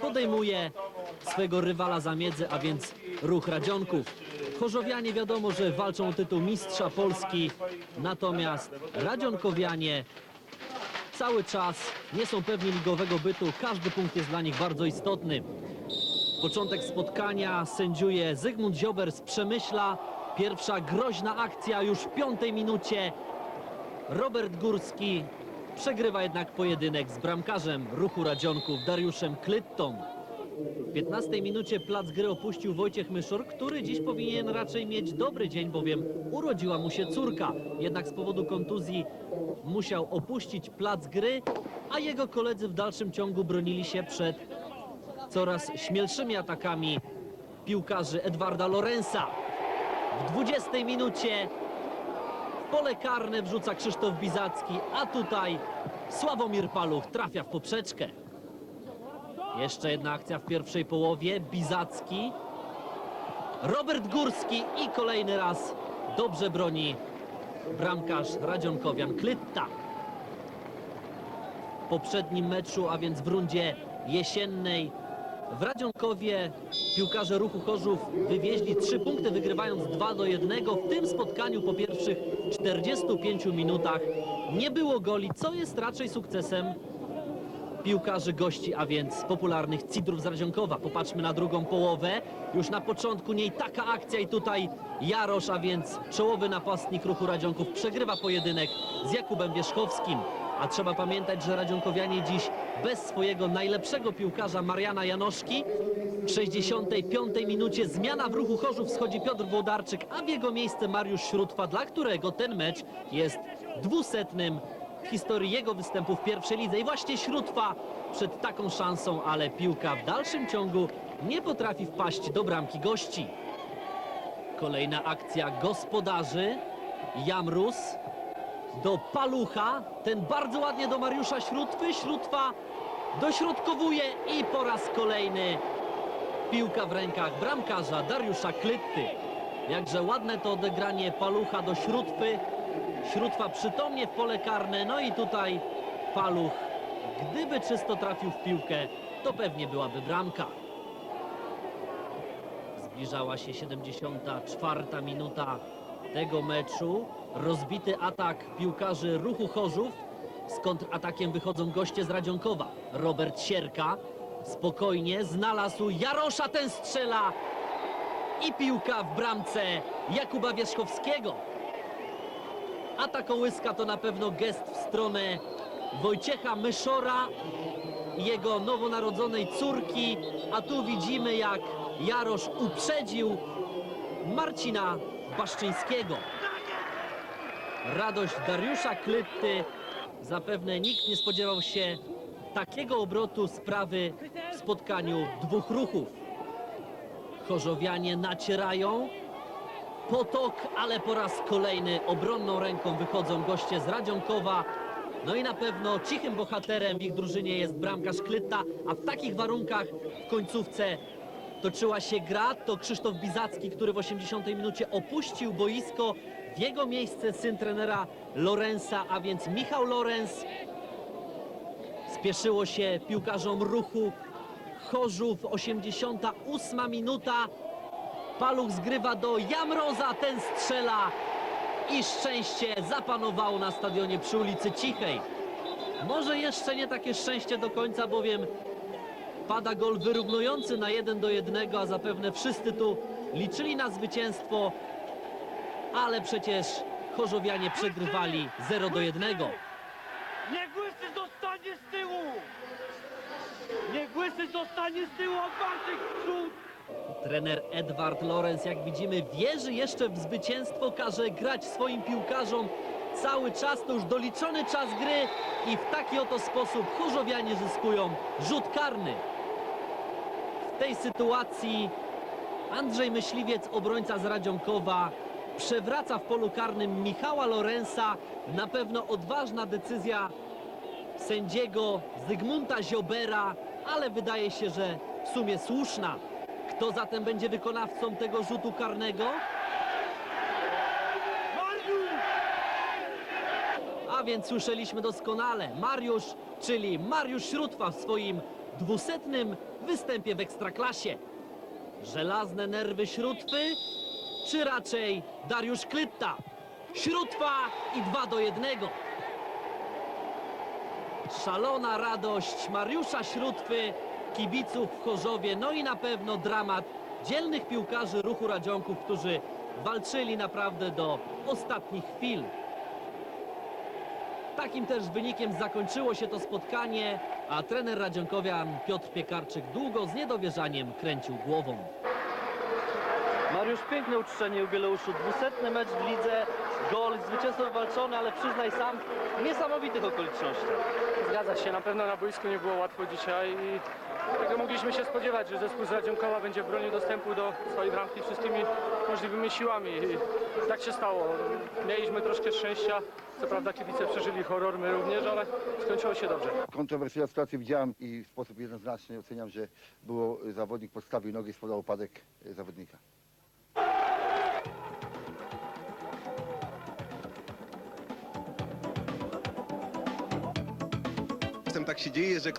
podejmuje swego rywala za miedzę, a więc ruch Radzionków. Chorzowianie wiadomo, że walczą o tytuł mistrza Polski, natomiast Radzionkowianie cały czas nie są pewni ligowego bytu. Każdy punkt jest dla nich bardzo istotny. Początek spotkania sędziuje Zygmunt Ziober z Przemyśla. Pierwsza groźna akcja już w piątej minucie. Robert Górski przegrywa jednak pojedynek z bramkarzem ruchu Radzionków Dariuszem Klyttą. W 15 minucie plac gry opuścił Wojciech Myszor, który dziś powinien raczej mieć dobry dzień, bowiem urodziła mu się córka. Jednak z powodu kontuzji musiał opuścić plac gry, a jego koledzy w dalszym ciągu bronili się przed coraz śmielszymi atakami piłkarzy Edwarda Lorenza. W 20 minucie pole karne wrzuca Krzysztof Bizacki, a tutaj Sławomir Paluch trafia w poprzeczkę. Jeszcze jedna akcja w pierwszej połowie. Bizacki, Robert Górski i kolejny raz dobrze broni bramkarz Radzionkowian Klytta. W poprzednim meczu, a więc w rundzie jesiennej w Radzionkowie piłkarze ruchu Chorzów wywieźli trzy punkty, wygrywając 2 do 1. W tym spotkaniu po pierwszych 45 minutach nie było goli, co jest raczej sukcesem piłkarzy gości, a więc popularnych Cidrów z Radzionkowa. Popatrzmy na drugą połowę. Już na początku niej taka akcja i tutaj Jarosz, a więc czołowy napastnik ruchu Radzionków przegrywa pojedynek z Jakubem Wierzchowskim. A trzeba pamiętać, że Radzionkowianie dziś bez swojego najlepszego piłkarza Mariana Janoszki w 65 minucie zmiana w ruchu Chorzów schodzi Piotr Włodarczyk, a w jego miejsce Mariusz Śrótwa, dla którego ten mecz jest dwusetnym w historii jego występu w pierwszej lidze. I właśnie Śrótwa przed taką szansą, ale piłka w dalszym ciągu nie potrafi wpaść do bramki gości. Kolejna akcja gospodarzy. Jamrus do Palucha. Ten bardzo ładnie do Mariusza Śrótwy. Śrótwa dośrodkowuje i po raz kolejny piłka w rękach bramkarza Dariusza Klytty. Jakże ładne to odegranie Palucha do Śrótwy. Śrótwa przytomnie w pole karne. No i tutaj Paluch, gdyby czysto trafił w piłkę, to pewnie byłaby bramka. Zbliżała się 74 minuta tego meczu. Rozbity atak piłkarzy ruchu Chorzów. Z kontratakiem wychodzą goście z Radzionkowa. Robert Sierka spokojnie znalazł Jarosza, ten strzela i piłka w bramce Jakuba Wierzchowskiego. A ta kołyska to na pewno gest w stronę Wojciecha Myszora i jego nowonarodzonej córki. A tu widzimy jak Jarosz uprzedził Marcina Baszczyńskiego. Radość Dariusza Klytty. Zapewne nikt nie spodziewał się takiego obrotu sprawy w spotkaniu dwóch ruchów. Chorzowianie nacierają. Potok, ale po raz kolejny obronną ręką wychodzą goście z Radzionkowa. No i na pewno cichym bohaterem w ich drużynie jest bramkarz Klytta, a w takich warunkach w końcówce toczyła się gra. To Krzysztof Bizacki, który w 80 minucie opuścił boisko. W jego miejsce syn trenera Lorenza, a więc Michał Lorenz. Spieszyło się piłkarzom ruchu Chorzów, 88 minuta. Paluch zgrywa do Jamroza, ten strzela i szczęście zapanowało na stadionie przy ulicy Cichej. Może jeszcze nie takie szczęście do końca, bowiem pada gol wyrównujący na 1 do 1, a zapewne wszyscy tu liczyli na zwycięstwo, ale przecież Chorzowianie przegrywali 0 do 1. Niech Łysy zostanie z tyłu! Niech Łysy zostanie z tyłu, w przód! Trener Edward Lorenz, jak widzimy, wierzy jeszcze w zwycięstwo, każe grać swoim piłkarzom cały czas, to już doliczony czas gry i w taki oto sposób Chorzowianie zyskują rzut karny. W tej sytuacji Andrzej Myśliwiec, obrońca z Radzionkowa, przewraca w polu karnym Michała Lorenza. Na pewno odważna decyzja sędziego Zygmunta Ziobera, ale wydaje się, że w sumie słuszna. Kto zatem będzie wykonawcą tego rzutu karnego? A więc słyszeliśmy doskonale. Mariusz, czyli Mariusz Śrótwa w swoim dwusetnym występie w Ekstraklasie. Żelazne nerwy Śrótwy, czy raczej Dariusz Klytta? Śrótwa i 2 do 1. Szalona radość Mariusza Śrótwy, kibiców w Chorzowie, no i na pewno dramat dzielnych piłkarzy ruchu Radzionków, którzy walczyli naprawdę do ostatnich chwil. Takim też wynikiem zakończyło się to spotkanie, a trener Radzionkowian Piotr Piekarczyk długo z niedowierzaniem kręcił głową. Mariusz, piękne uczczenie jubileuszu, dwusetny mecz w lidze, gol, zwycięstwo wywalczone, ale przyznaj sam, w niesamowitych okolicznościach. Zgadza się, na pewno na boisku nie było łatwo dzisiaj i tego mogliśmy się spodziewać, że zespół z Radzionkowa będzie bronił dostępu do swojej bramki wszystkimi możliwymi siłami i tak się stało. Mieliśmy troszkę szczęścia, co prawda kibice przeżyli horror, my również, ale skończyło się dobrze. Kontrowersyjną sytuację widziałem i w sposób jednoznaczny oceniam, że było zawodnik podstawił nogi, spodał upadek zawodnika. Czasem tak się dzieje, że